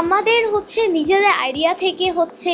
আমাদের হচ্ছে নিজেদের আইডিয়া থেকে হচ্ছে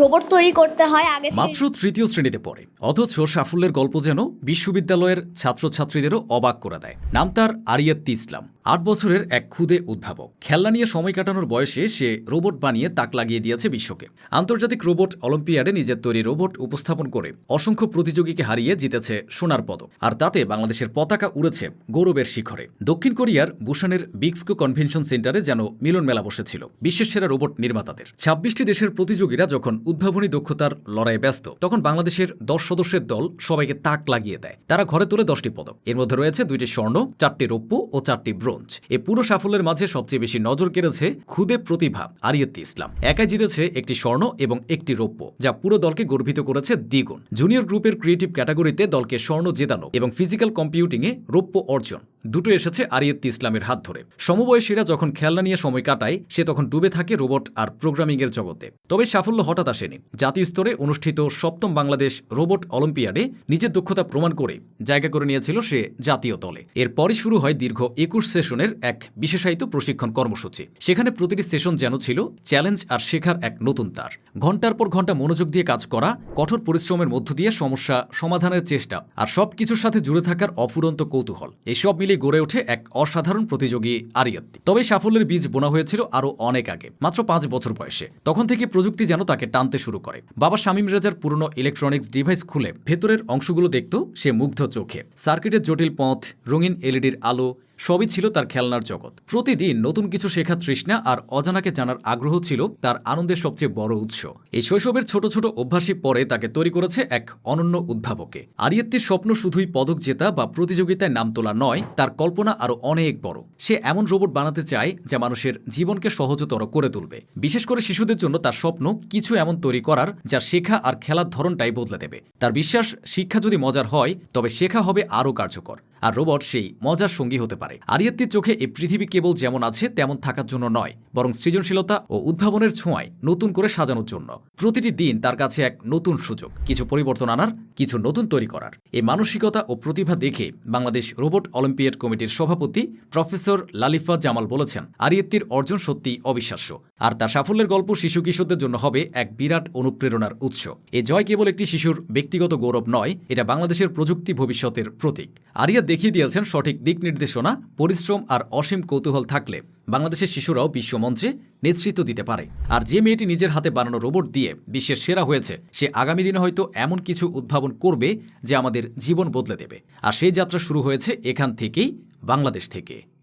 রোবট তৈরি করতে হয়, আগে মাত্র তৃতীয় শ্রেণীতে পড়ে। অথচ সাফল্যের গল্প যেন বিশ্ববিদ্যালয়ের ছাত্রছাত্রীদেরও অবাক করে দেয়। নাম তার আরিয়াত্তি ইসলাম। আট বছরের এক ক্ষুদে উদ্ভাবক। খেলনা নিয়ে সময় কাটানোর বয়সে সে রোবট বানিয়ে তাক লাগিয়ে দিয়েছে বিশ্বকে। আন্তর্জাতিক রোবট অলিম্পিয়াডে নিজের তৈরি রোবট উপস্থাপন করে অসংখ্য প্রতিযোগীকে হারিয়ে জিতেছে সোনার পদক। আর তাতে বাংলাদেশের পতাকা উড়েছে গৌরবের শিখরে। দক্ষিণ কোরিয়ার বুসানের বিক্সকো কনভেনশন সেন্টারে যেন মিলন মেলা বসেছিল বিশ্বের সেরা রোবট নির্মাতাদের। ছাব্বিশটি দেশের প্রতিযোগীরা যখন উদ্ভাবনী দক্ষতার লড়াইয়ে ব্যস্ত, তখন বাংলাদেশের দশ সদস্যের দল সবাইকে তাক লাগিয়ে দেয়। তারা ঘরে তোলে দশটি পদক। এর মধ্যে রয়েছে দুইটি স্বর্ণ, চারটি রৌপ্য ও চারটি ব্রোঞ্জ। এ পুরো সাফল্যের মাঝে সবচেয়ে বেশি নজর কেড়েছে খুদে প্রতিভা আরিয়ত্তি ইসলাম। একাই জিতেছে একটি স্বর্ণ এবং একটি রৌপ্য, যা পুরো দলকে গর্বিত করেছে দ্বিগুণ। জুনিয়র গ্রুপের ক্রিয়েটিভ ক্যাটাগরিতে দলকে স্বর্ণ জেতানো এবং ফিজিক্যাল কম্পিউটিংয়ে রৌপ্য অর্জন। দুটো এসেছে আরিয়ত্তি ইসলামের হাত ধরে। সমবয়সীরা যখন খেলনা নিয়ে সময় কাটায়, সে তখন ডুবে থাকে রোবট আর প্রোগ্রামিংয়ের জগতে। তবে সাফল্য হঠাৎ আসেনি। জাতীয় স্তরে অনুষ্ঠিত সপ্তম বাংলাদেশ রোবট অলিম্পিয়াডে নিজের দক্ষতা প্রমাণ করে জায়গা করে নিয়েছিল সে জাতীয় দলে। এরপরই শুরু হয় দীর্ঘ একুশ সেশনের এক বিশেষায়িত প্রশিক্ষণ কর্মসূচি। সেখানে প্রতিটি সেশন যেন ছিল চ্যালেঞ্জ আর শেখার এক নতুন তার। ঘণ্টার পর ঘণ্টা মনোযোগ দিয়ে কাজ করা, কঠোর পরিশ্রমের মধ্য দিয়ে সমস্যা সমাধানের চেষ্টা আর সবকিছুর সাথে জুড়ে থাকার অফুরন্ত কৌতূহল। এসব মিলিয়ে গড়ে ওঠে এক অসাধারণ প্রতিযোগী আরিয়াত্তি তবে সাফল্যের বীজ বোনা হয়েছিল আরও অনেক আগে, মাত্র পাঁচ বছর বয়সে। তখন থেকে প্রযুক্তি যেন তাকে টানতে শুরু করে। বাবা শামীম রেজার পুরনো ইলেকট্রনিক্স ডিভাইস খুলে ভেতরের অংশগুলো দেখত সে মুগ্ধ চোখে। সার্কিটের জটিল পথ, রঙিন এলইডির আলো সবই ছিল তার খেলনার জগৎ। প্রতিদিন নতুন কিছু শেখা তৃষ্ণা আর অজানাকে জানার আগ্রহ ছিল তার আনন্দের সবচেয়ে বড় উৎস। এই শৈশবের ছোট ছোট অভ্যাসই পরে তাকে তৈরি করেছে এক অনন্য উদ্ভাবকে। আরিয়াত্তির স্বপ্ন শুধুই পদক জেতা বা প্রতিযোগিতায় নাম তোলা নয়, তার কল্পনা আরও অনেক বড়। সে এমন রোবট বানাতে চায় যা মানুষের জীবনকে সহজতর করে তুলবে। বিশেষ করে শিশুদের জন্য তার স্বপ্ন কিছু এমন তৈরি করার যা শেখা আর খেলার ধরনটাই বদলে দেবে। তার বিশ্বাস শিক্ষা যদি মজার হয়, তবে শেখা হবে আরও কার্যকর। আর রোবট সেই মজার সঙ্গী হতে পারে। আরিয়াত্তির চোখে এই পৃথিবী কেবল যেমন আছে, তেমন থাকার জন্য নয়। বরং সৃজনশীলতা ও উদ্ভাবনের ছোঁয়ায় নতুন করে সাজানোর জন্য। প্রতিটি দিন তার কাছে এক নতুন সুযোগ, কিছু পরিবর্তন আনার, কিছু নতুন তৈরি করার। এই মানসিকতা ও প্রতিভা দেখে বাংলাদেশ রোবট অলিম্পিয়াড কমিটির সভাপতি প্রফেসর লালিফা জামাল বলেছেন, আরিয়াত্তির অর্জন সত্যি অবিশ্বাস্য, আর তার সাফল্যের গল্প শিশু কিশোরদের জন্য হবে এক বিরাট অনুপ্রেরণার উৎস। এ জয় কেবল একটি শিশুর ব্যক্তিগত গৌরব নয়, এটা বাংলাদেশের প্রযুক্তি ভবিষ্যতের প্রতীক। আরিয়া দেখিয়ে দিয়েছেন সঠিক দিক নির্দেশনা, পরিশ্রম আর অসীম কৌতূহল থাকলে বাংলাদেশের শিশুরাও বিশ্বমঞ্চে নেতৃত্ব দিতে পারে। আর যে মেয়েটি নিজের হাতে বানানো রোবট দিয়ে বিশ্বের সেরা হয়েছে, সে আগামী দিনে হয়তো এমন কিছু উদ্ভাবন করবে যে আমাদের জীবন বদলে দেবে। আর সেই যাত্রা শুরু হয়েছে এখান থেকেই, বাংলাদেশ থেকে।